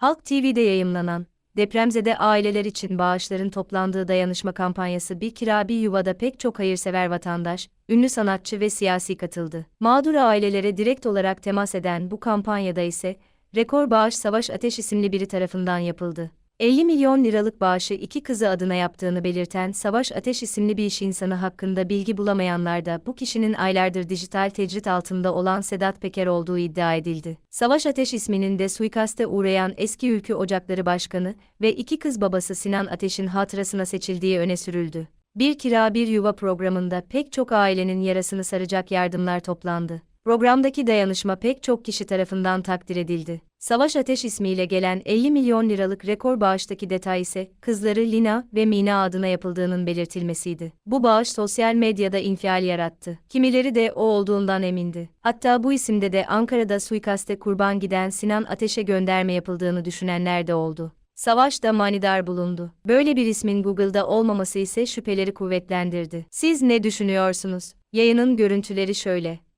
Halk TV'de yayımlanan, depremzede aileler için bağışların toplandığı dayanışma kampanyası Bir Kira Bir Yuva'da pek çok hayırsever vatandaş, ünlü sanatçı ve siyasi katıldı. Mağdur ailelere direkt olarak temas eden bu kampanyada ise, rekor bağış Savaş Ateş isimli biri tarafından yapıldı. 50 milyon liralık bağışı iki kızı adına yaptığını belirten Savaş Ateş isimli bir iş insanı hakkında bilgi bulamayanlar da bu kişinin aylardır dijital tecrit altında olan Sedat Peker olduğu iddia edildi. Savaş Ateş isminin de suikaste uğrayan eski Ülkü Ocakları Başkanı ve iki kız babası Sinan Ateş'in hatırasına seçildiği öne sürüldü. Bir Kira Bir Yuva programında pek çok ailenin yarasını saracak yardımlar toplandı. Programdaki dayanışma pek çok kişi tarafından takdir edildi. Savaş Ateş ismiyle gelen 50 milyon liralık rekor bağıştaki detay ise kızları Lina ve Mina adına yapıldığının belirtilmesiydi. Bu bağış sosyal medyada infial yarattı. Kimileri de o olduğundan emindi. Hatta bu isimde de Ankara'da suikaste kurban giden Sinan Ateş'e gönderme yapıldığını düşünenler de oldu. Savaş da manidar bulundu. Böyle bir ismin Google'da olmaması ise şüpheleri kuvvetlendirdi. Siz ne düşünüyorsunuz? Yayının görüntüleri şöyle.